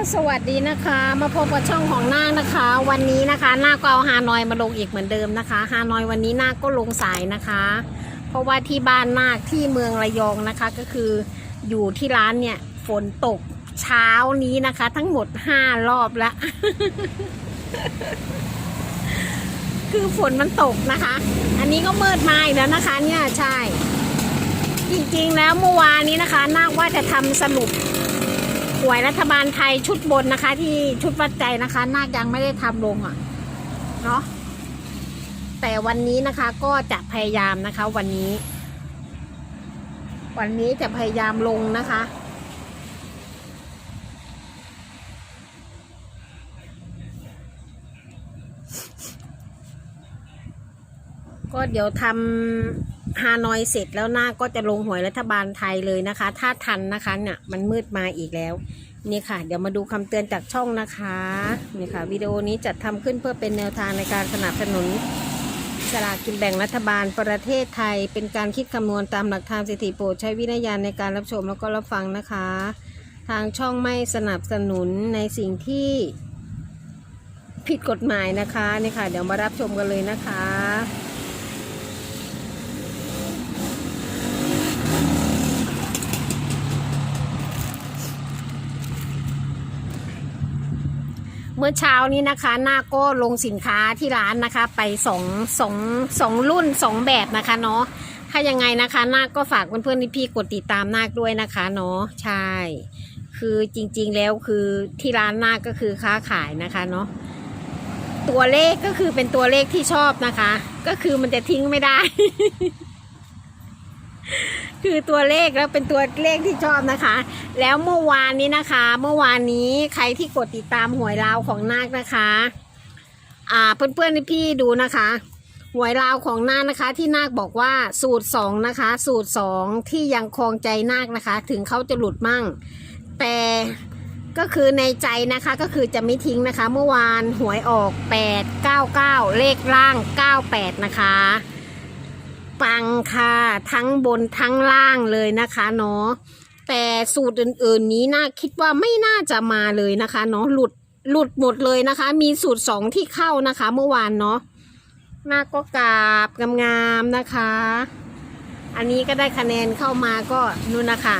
ก็สวัสดีนะคะ มาพบกับช่องของนาคนะคะ วันนี้นะคะนาคก็เอาฮานอยมาลงอีกเหมือนเดิมนะคะฮานอยวันนี้นาคก็ลงสายนะคะ เพราะว่าที่บ้านนาคที่เมืองระยองนะคะ ก็คืออยู่ที่ร้านเนี่ยฝนตกเช้านี้นะคะ ทั้งหมดห้ารอบล้วคือฝนมันตกนะคะ อันนี้ก็มืดมาอีกแล้วนะคะ เนี่ยใช่ จริงๆแล้วเมื่อวานนี้นะคะนาคว่าจะทำสรุป หวยรัฐบาลไทยชุดบนนะคะ ที่ชุดวัดใจนะคะนาคยังไม่ได้ทำลงอะเนาะแต่วันนี้นะคะก็จะพยายามนะคะ วันนี้ วันนี้จะพยายามลงนะคะ ก็เดี๋ยวทำ ฮานอยเสร็จแล้วหน้าก็จะลงหวยรัฐบาลไทยเลยนะคะ ถ้าทันนะคะเนี่ยมันมืดมาอีกแล้วนี่ค่ะ เดี๋ยวมาดูคำเตือนจากช่องนะคะนี่ค่ะ วิดีโอนี้จัดทำขึ้นเพื่อเป็นแนวทางในการสนับสนุนสลากกินแบ่งรัฐบาลประเทศไทย เป็นการคิดคำนวณตามหลักทางสถิติโปรดใช้วินัยาณในการรับชมแล้วก็รับฟังนะคะ ทางช่องไม่สนับสนุนในสิ่งที่ผิดกฎหมายนะคะนี่ค่ะ เดี๋ยวมารับชมกันเลยนะคะ เมื่อเช้านี้นะคะหน้าก็ลงสินค้าที่ร้านนะคะ ไปสองสองสองรุ่นสองแบบนะคะเนาะถ้ายังไงนะคะนาคก็ฝากเพื่อนๆพี่ๆกดติดตามนาคด้วยนะคะเนาะใช่ คือจริงๆแล้วคือที่ร้านนาคก็คือค้าขายนะคะเนาะตัวเลขก็คือเป็นตัวเลขที่ชอบนะคะ ก็คือมันจะทิ้งไม่ได้ คือตัวเลขแล้วเป็นตัวเลขที่ชอบนะคะ แล้วเมื่อวานนี้นะคะ เมื่อวานนี้ใครที่กดติดตามหวยลาวของนาคนะคะ อ่าเพื่อนๆพี่ดูนะคะหวยลาวของนาคนะคะที่นาคบอกว่าสูตรสองนะคะ สูตรสองที่ยังคลองใจนาคนะคะ ถึงเขาจะหลุดมั่ง แต่ก็คือในใจนะคะก็คือจะไม่ทิ้งนะคะ เมื่อวานหวยออก 899 เลขล่าง 98 นะคะ ปังค่ะ ทั้งบนทั้งล่างเลยนะคะเนาะแต่สูตรอื่นๆนี้น่าคิดว่าไม่น่าจะมาเลยนะคะเนาะหลุดหลุดหมดเลยนะคะ มีสูตรสองที่เข้านะคะ เมื่อวานเนาะหน้าก็กราบงามๆนะคะ อันนี้ก็ได้คะแนนเข้ามาก็นู่นนะคะ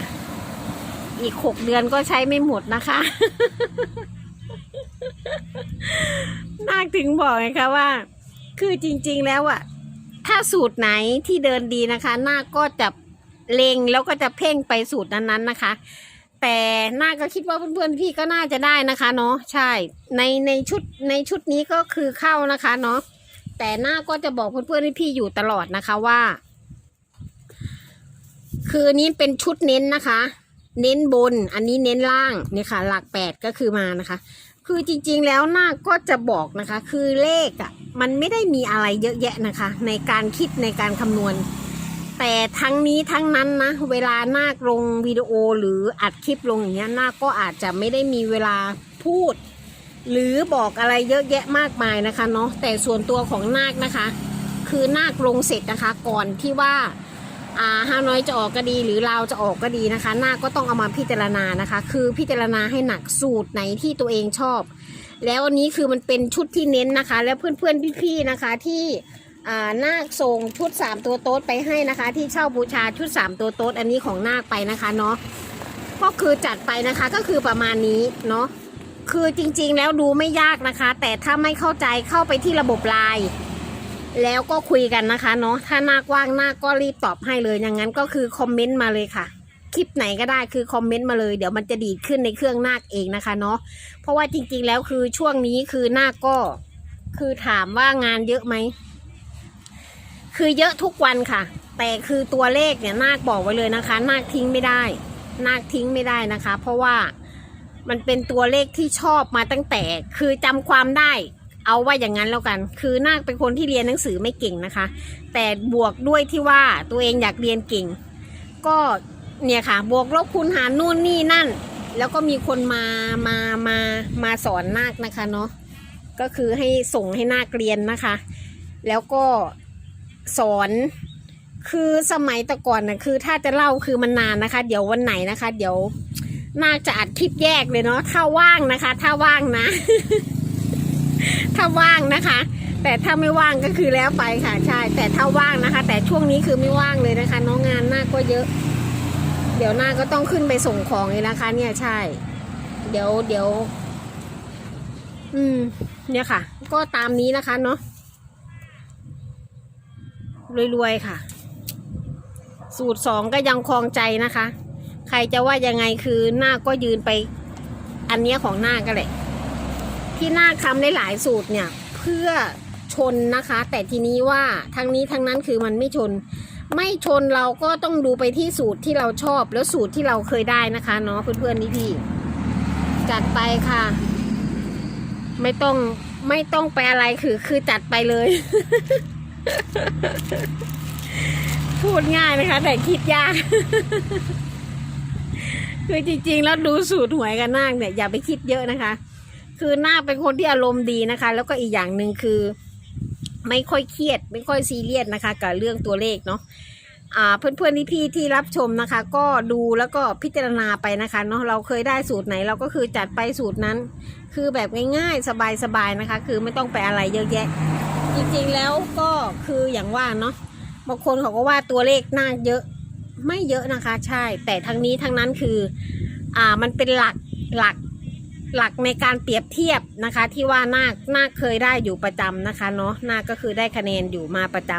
อีกหกเดือนก็ใช้ไม่หมดนะคะนาคถึงบอกไงคะว่า คือจริงๆแล้วอะ ถ้าสูตรไหนที่เดินดีนะคะ หน้าก็จะเลงแล้วก็จะเพ่งไปสูตรนั้นๆนะคะ แต่หน้าก็คิดว่าเพื่อนๆพี่ก็น่าจะได้นะคะเนาะใช่ในในชุดในชุดนี้ก็คือเข้านะคะเนาะแต่หน้าก็จะบอกเพื่อนๆพี่อยู่ตลอดนะคะว่า คือนี้เป็นชุดเน้นนะคะ เน้นบน อันนี้เน้นล่างเนี่ยค่ะ หลักแปดก็คือมานะคะ คือจริงๆแล้วหน้าก็จะบอกนะคะ คือเลขอะ่ะ มันไม่ได้มีอะไรเยอะแยะนะคะ ในการคิดในการคำนวณ แต่ทั้งนี้ทั้งนั้นนะ เวลานาคลงวิดีโอหรืออัดคลิปลงอย่างเงี้ยนาคก็อาจจะไม่ได้มีเวลาพูด หรือบอกอะไรเยอะแยะมากมายนะคะเนาะแต่ส่วนตัวของนาคนะคะ คือนาคลงเสร็จนะคะ ก่อนที่ว่าอาฮานอยจะออกก็ดีหรือเราจะออกก็ดีนะคะ หน้าก็ต้องเอามาพิจารณานะคะ คือพิจารณาให้หนักสูตรไหนที่ตัวเองชอบ แล้วอันนี้คือมันเป็นชุดที่เน้นนะคะ แล้วเพื่อนๆพี่ๆนะคะที่นาคส่งชุด 3 ตัวโต๊ดไปให้นะคะ ที่เช่าบูชาชุด 3 ตัวโต๊ดอันนี้ของนาคไปนะคะเนาะก็คือจัดไปนะคะก็คือประมาณนี้เนาะคือจริงๆแล้วดูไม่ยากนะคะ แต่ถ้าไม่เข้าใจเข้าไปที่ระบบไลน์แล้วก็คุยกันนะคะเนาะถ้านาคว่างนาคก็รีบตอบให้เลยอย่างนั้นก็คือคอมเมนต์มาเลยค่ะ คลิปไหนก็ได้คือคอมเมนต์มาเลยเดี๋ยวมันจะดีดขึ้นในเครื่องนาคเองนะคะเนาะเพราะว่าจริงๆแล้วคือช่วงนี้คือนาคก็ คือถามว่างานเยอะไหมคือเยอะทุกวันค่ะ แต่คือตัวเลขเนี่ยนาคบอกไว้เลยนะคะ นาคทิ้งไม่ได้ นาคทิ้งไม่ได้นะคะ เพราะว่ามันเป็นตัวเลขที่ชอบมาตั้งแต่ คือจำความได้เอาว่าอย่างนั้นแล้วกัน คือนาคเป็นคนที่เรียนหนังสือไม่เก่งนะคะ แต่บวกด้วยที่ว่าตัวเองอยากเรียนเก่ง ก็ เนี่ยค่ะ บวกลบคูณหารนู่นนี่นั่น แล้วก็มีคนมามามามาสอนนาคนะคะเนาะก็คือให้ส่งให้นาคเรียนนะคะ แล้วก็สอนคือสมัยแต่ก่อนนะคือ ถ้าจะเล่าคือมันนานนะคะ เดี๋ยววันไหนนะคะ เดี๋ยวน่าจะอัดคลิปแยกเลยเนาะถ้าว่างนะคะ ถ้าว่างนะ ถ้าว่างนะคะ แต่ถ้าไม่ว่างก็คือแล้วไปค่ะใช่ แต่ถ้าว่างนะคะ แต่ช่วงนี้คือไม่ว่างเลยนะคะ น้องงานหน้าก็เยอะ เดี๋ยวหน้าก็ต้องขึ้นไปส่งของเลยนะคะ เนี่ยใช่ เดี๋ยวเดี๋ยว อืม เนี่ยค่ะ ก็ตามนี้นะคะเนาะรวยๆค่ะ สูตรสองก็ยังคลองใจนะคะ ใครจะว่ายังไงคือหน้าก็ยืนไป อันเนี้ยของหน้าก็แหละที่หน้าทำได้หลายสูตรเนี่ย เพื่อชนนะคะ แต่ทีนี้ว่าทั้งนี้ทั้งนั้นคือมันไม่ชน ไม่ชนเราก็ต้องดูไปที่สูตรที่เราชอบ แล้วสูตรที่เราเคยได้นะคะเนาะเพื่อนๆนี่พี่จัดไปค่ะ ไม่ต้องไม่ต้องไปอะไรคือคือจัดไปเลย พูดง่ายนะคะ แต่คิดยาก คือจริงๆ แล้วดูสูตรหวยกันนาคเนี่ยอย่าไปคิดเยอะนะคะ คือนาคเป็นคนที่อารมณ์ดีนะคะ แล้วก็อีกอย่างหนึ่งคือ ไม่ค่อยเครียด ไม่ค่อยซีเรียสนะคะ กับเรื่องตัวเลขเนาะอ่าเพื่อนพี่ที่รับชมนะคะ ก็ดูแล้วก็พิจารณาไปนะคะเนาะเราเคยได้สูตรไหนเราก็คือจัดไปสูตรนั้น คือแบบง่ายๆ สบายๆนะคะ คือไม่ต้องไปอะไรเยอะแยะ จริงๆแล้วก็คืออย่างว่าเนาะบางคนเขาก็ว่าตัวเลขน่าเยอะไม่เยอะนะคะ ใช่แต่ทั้งนี้ทั้งนั้นคือ อ่ามันเป็นหลักหลัก หลักในการเปรียบเทียบนะคะ ที่ว่านาคนาคเคยได้อยู่ประจำนะคะเนาะนาคก็คือได้คะแนนอยู่มาประจ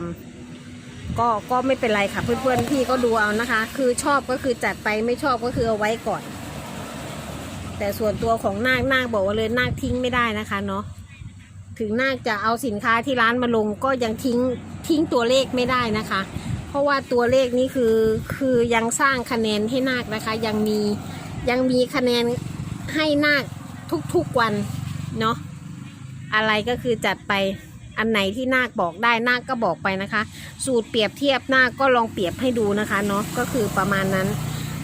ำก็ก็ไม่เป็นไรค่ะเพื่อนๆพี่ก็ดูเอานะคะ คือชอบก็คือจัดไปไม่ชอบก็คือเอาไว้ก่อน แต่ส่วนตัวของนาคนาคบอกว่าเลยนาคทิ้งไม่ได้นะคะเนาะถึงนาคจะเอาสินค้าที่ร้านมาลงก็ยังทิ้งทิ้งตัวเลขไม่ได้นะคะ เพราะว่าตัวเลขนี้คือคือยังสร้างคะแนนให้นาคนะคะ ยังมียังมีคะแนนให้นาค ทุกๆวันเนาะอะไรก็คือจัดไปอันไหนที่นาคบอกได้นาคก็บอกไปนะคะ สูตรเปรียบเทียบนาคก็ลองเปรียบให้ดูนะคะเนาะก็คือประมาณนั้น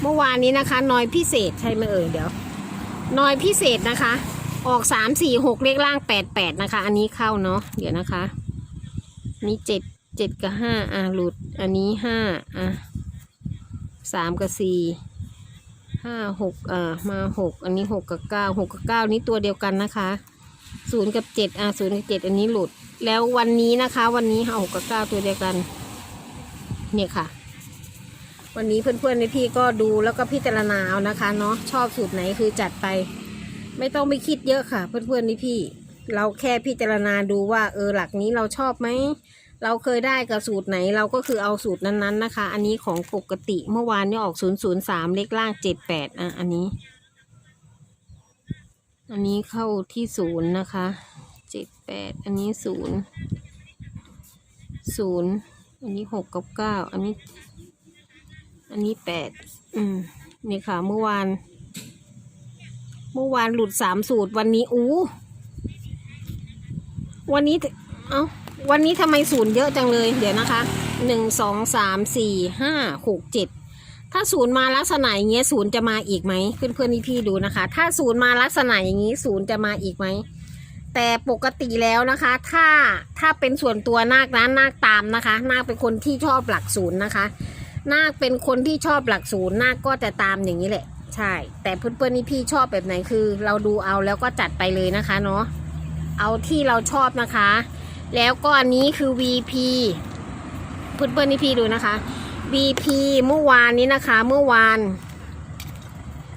เมื่อวานนี้นะคะนอยพิเศษใช่ไหมเอ่ยเดี๋ยวนอยพิเศษนะคะ ออกสามสี่หกเลขล่างแปดแปดนะคะ อันนี้เข้าเนาะเดี๋ยวนะคะนี่เจ็ดเจ็ดกับห้าอะหลุดอันนี้ห้าอะสามกับสี่ ห้าหกอ่ามาหกอันนี้หกกับเก้าหกกับเก้านี้ตัวเดียวกันนะคะศูนย์กับเจ็ดอะศูนย์กับเจ็ดอันนี้หลุด แล้ววันนี้นะคะ วันนี้หกกับเก้าตัวเดียวกัน เนี่ยค่ะ วันนี้เพื่อนๆในพี่ก็ดูแล้วก็พิจารณาเอานะคะเนาะชอบสูตรไหนคือจัดไป ไม่ต้องไปคิดเยอะค่ะ เพื่อนๆนี่พี่ เราแค่พิจารณาดูว่า เออหลักนี้เราชอบไหม เราเคยได้กับสูตรไหนเราก็คือเอาสูตรนั้นๆนะคะ อันนี้ของปกติเมื่อวานนี่ออกศูนย์ศูนย์สามเลขล่างเจ็ดแปดอะอันนี้ อันนี้เข้าที่ศูนย์นะคะเจ็ดแปดอันนี้ศูนย์ศูนย์อันนี้หกกับเก้าอันนี้ อันนี้แปดอืมนี่ค่ะเมื่อวาน เมื่อวานหลุดสามสูตรวันนี้อู้วันนี้ เอ้า วันนี้ทำไมศูนย์เยอะจังเลย เดี๋ยวนะคะหนึ่งสองสามสี่ห้าหกเจ็ดถ้าศูนย์มาลักษณะอย่างเงี้ยศูนย์จะมาอีกไหมเพื่อนเพื่อนพี่ๆดูนะคะ ถ้าศูนย์มาลักษณะอย่างนี้ศูนย์จะมาอีกไหมแต่ปกติแล้วนะคะ ถ้าถ้าเป็นส่วนตัวนาคนะนาคตามนะคะ นาคเป็นคนที่ชอบหลักศูนย์นะคะ นาคเป็นคนที่ชอบหลักศูนย์นาคก็จะตามอย่างนี้แหละ ใช่ แต่เพื่อนๆนี่พี่ชอบแบบไหนคือ เราดูเอาแล้วก็จัดไปเลยนะคะเนาะเอาที่เราชอบนะคะ แล้วก็อันนี้คือ VP เพื่อนนี่พี่ดูนะคะ VP เมื่อวานนี้นะคะ เมื่อวาน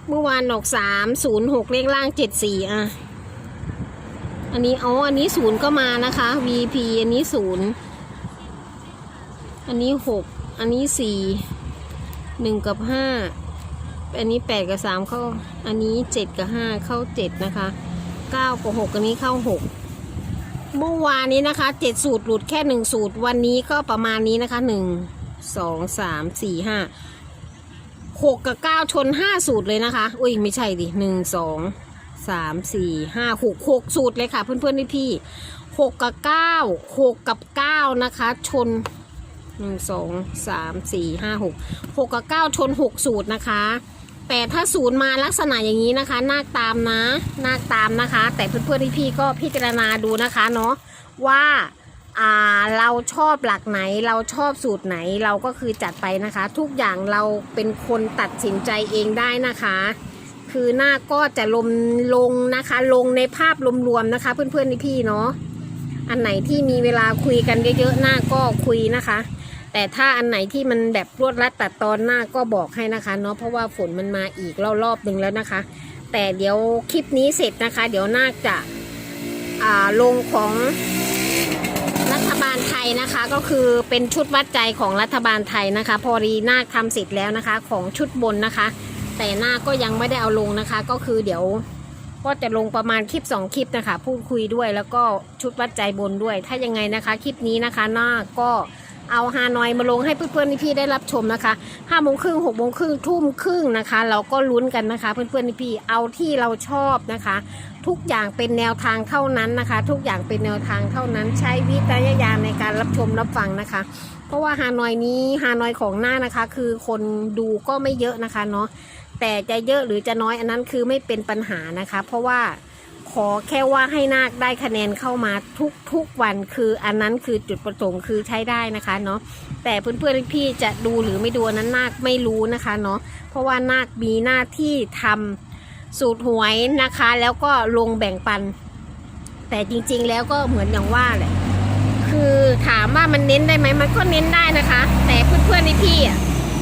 เมื่อวานออกสามศูนย์หกเลขล่างเจ็ดสี่อะ อันนี้อ๋ออันนี้ศูนย์ก็มานะคะ VP อันนี้ศูนย์อันนี้หกอันนี้สี่หนึ่งกับห้าอันนี้แปดกับสามเข้า อันนี้เจ็ดกับห้าเข้าเจ็ดนะคะเก้ากับหกอันนี้เข้าหก เมื่อวานนี้นะคะ เจ็ดสูตรหลุดแค่หนึ่งสูตร วันนี้ก็ประมาณนี้นะคะหนึ่งสองสามสี่ห้าหกกับเก้าชนห้าสูตรเลยนะคะ อุ้ยไม่ใช่ดิหนึ่งสองสามสี่ห้าหกหกสูตรเลยค่ะ เพื่อนๆพี่ๆหกกับเก้าหกกับเก้านะคะ ชนหนึ่งสองสามสี่ห้าหกหกกับเก้าชนหกสูตรนะคะ แต่ถ้าศูนย์มาลักษณะอย่างนี้นะคะนาคตามนะนาคตามนะคะ แต่เพื่อนๆพี่ๆก็พิจารณาดูนะคะเนาะว่าอ่าเราชอบหลักไหนเราชอบสูตรไหนเราก็คือจัดไปนะคะ ทุกอย่างเราเป็นคนตัดสินใจเองได้นะคะ คือหน้าก็จะลมลงนะคะ ลงในภาพรวมๆนะคะ เพื่อนๆพี่ๆเนาะอันไหนที่มีเวลาคุยกันเยอะๆหน้าก็คุยนะคะ แต่ถ้าอันไหนที่มันแบบรวดรัดตัดตอนหน้าก็บอกให้นะคะเนาะเพราะว่าฝนมันมาอีกรอบๆหนึ่งแล้วนะคะ แต่เดี๋ยวคลิปนี้เสร็จนะคะ เดี๋ยวนาคจะอ่าลงของรัฐบาลไทยนะคะ ก็คือเป็นชุดวัดใจของรัฐบาลไทยนะคะ พอดีนาคทำเสร็จแล้วนะคะ ของชุดบนนะคะ แต่น้าก็ยังไม่ได้เอาลงนะคะ ก็คือเดี๋ยวก็จะลงประมาณคลิป 2 คลิปนะคะ พูดคุยด้วยแล้วก็ชุดวัดใจบนด้วย ถ้ายังไงนะคะ คลิปนี้นะคะน้าก็ เอาฮานอยมาลงให้เพื่อนๆพี่ๆได้รับชมนะคะห้าโมงครึ่งหกโมงครึ่งทุ่มครึ่งนะคะ เราก็ลุ้นกันนะคะ เพื่อนๆพี่ๆเอาที่เราชอบนะคะ ทุกอย่างเป็นแนวทางเท่านั้นนะคะ ทุกอย่างเป็นแนวทางเท่านั้นใช้วิจารณญาณในการรับชมรับฟังนะคะ เพราะว่าฮานอยนี้ฮานอยของหน้านะคะ คือคนดูก็ไม่เยอะนะคะเนาะแต่จะเยอะหรือจะน้อยอันนั้นคือไม่เป็นปัญหานะคะ เพราะว่า ขอแค่ว่าให้นาคได้คะแนนเข้ามาทุกทุกๆวันคืออันนั้นคือจุดประสงค์คือใช้ได้นะคะเนาะแต่เพื่อนๆพี่จะดูหรือไม่ดูอันนั้นนาคไม่รู้นะคะเนาะเพราะว่านาคมีหน้าที่ทำสูตรหวยนะคะ แล้วก็ลงแบ่งปัน แต่จริงๆแล้วก็เหมือนอย่างว่าแหละคือถามว่ามันเน้นได้ไหมมันก็เน้นได้นะคะ แต่เพื่อนๆนพี่อ่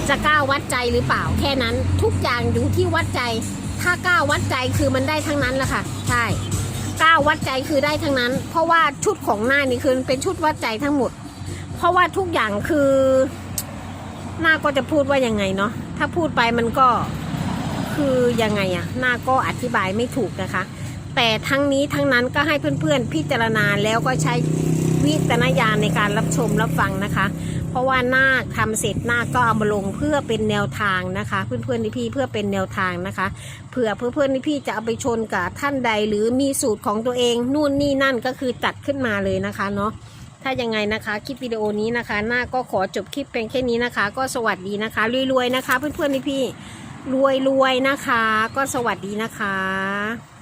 จะกล้าวัดใจหรือเปล่าแค่นั้นทุกอย่างอยู่ที่วัดใจ ถ้ากล้าวัดใจคือมันได้ทั้งนั้นแหละค่ะ ใช่กล้าวัดใจคือได้ทั้งนั้น เพราะว่าชุดของหน้านี่คือเป็นชุดวัดใจทั้งหมด เพราะว่าทุกอย่างคือหน้าก็จะพูดว่ายังไงเนาะถ้าพูดไปมันก็คือยังไงอะหน้าก็อธิบายไม่ถูกนะคะ แต่ทั้งนี้ทั้งนั้นก็ให้เพื่อนๆพิจารณาแล้วก็ใช้วิจารณญาณในการรับชมรับฟังนะคะ ราะว่านาคทำเสร็จนาคก็เอามาลงเพื่อเป็นแนวทางนะคะ เพื่อนๆพี่เพื่อเป็นแนวทางนะคะเผื่อเพื่อนๆพี่จะเอาไปชนกับท่านใดหรือมีสูตรของตัวเองนู่นนี่นั่นก็คือจัดขึ้นมาเลยนะคะเนาะถ้ายังไงนะคะคลิปวิดีโอนี้นะคะหน้าก็ขอจบคลิปเพียงแค่นี้นะคะ ก็สวัสดีนะคะรวยๆนะคะ เพื่อนๆพี่ๆรวยๆนะคะ ก็สวัสดีนะคะ